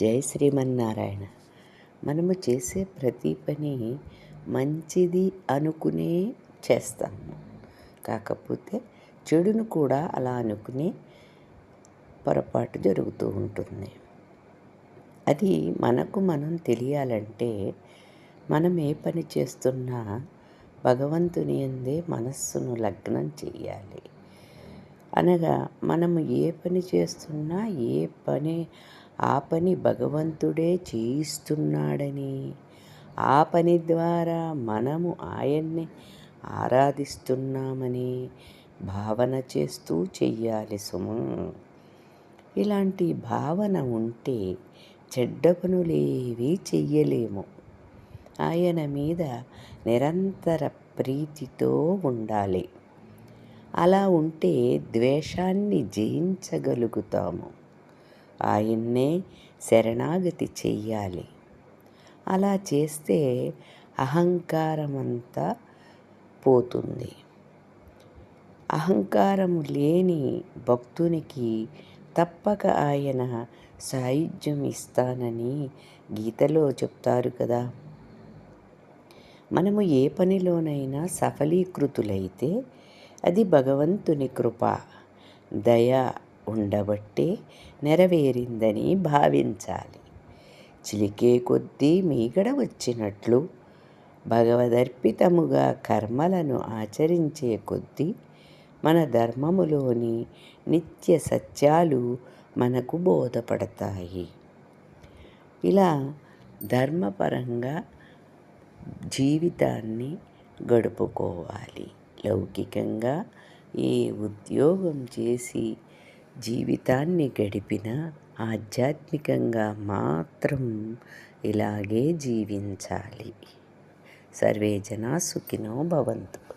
జై శ్రీమన్నారాయణ. మనము చేసే ప్రతి పని మంచిది అనుకునే చేస్తాము కాకపోతే చెడును కూడా అలా అనుకునే పొరపాటు జరుగుతూ ఉంటుంది. అది మనకు మనం తెలియాలంటే మనం ఏ పని చేస్తున్నా భగవంతుని అందే మనస్సును లగ్నం చేయాలి. అనగా మనము ఏ పని చేస్తున్నా ఏ పని ఆ పని భగవంతుడే చేయిస్తున్నాడని. ఆ పని ద్వారా మనము ఆయన్ని ఆరాధిస్తున్నామని భావన చేస్తూ చెయ్యాలి సుము. ఇలాంటి భావన ఉంటే చెడ్డ పనులేవి చెయ్యలేము. ఆయన మీద నిరంతర ప్రీతితో ఉండాలి. అలా ఉంటే ద్వేషాన్ని జయించగలుగుతాము. ఆయన్నే శరణాగతి చెయ్యాలి. అలా చేస్తే అహంకారమంతా పోతుంది. అహంకారము లేని భక్తునికి తప్పక ఆయన సాయుధ్యం ఇస్తానని గీతలో చెప్తారు కదా. మనము ఏ పనిలోనైనా సఫలీకృతులైతే అది భగవంతుని కృప దయ ఉండబట్టే నెరవేరిందని భావించాలి. చిలికే కొద్దీ మీగడ వచ్చినట్లు భగవదర్పితముగా కర్మలను ఆచరించే కొద్దీ మన ధర్మములోని నిత్య సత్యాలు మనకు బోధపడతాయి. ఇలా ధర్మపరంగా జీవితాన్ని గడుపుకోవాలి. లౌకికంగా ఏ ఉద్యోగం చేసి జీవితాన్ని గడిపిన ఆధ్యాత్మికంగా మాత్రం ఇలాగే జీవించాలి. సర్వే జనా సుఖినో భవంతు.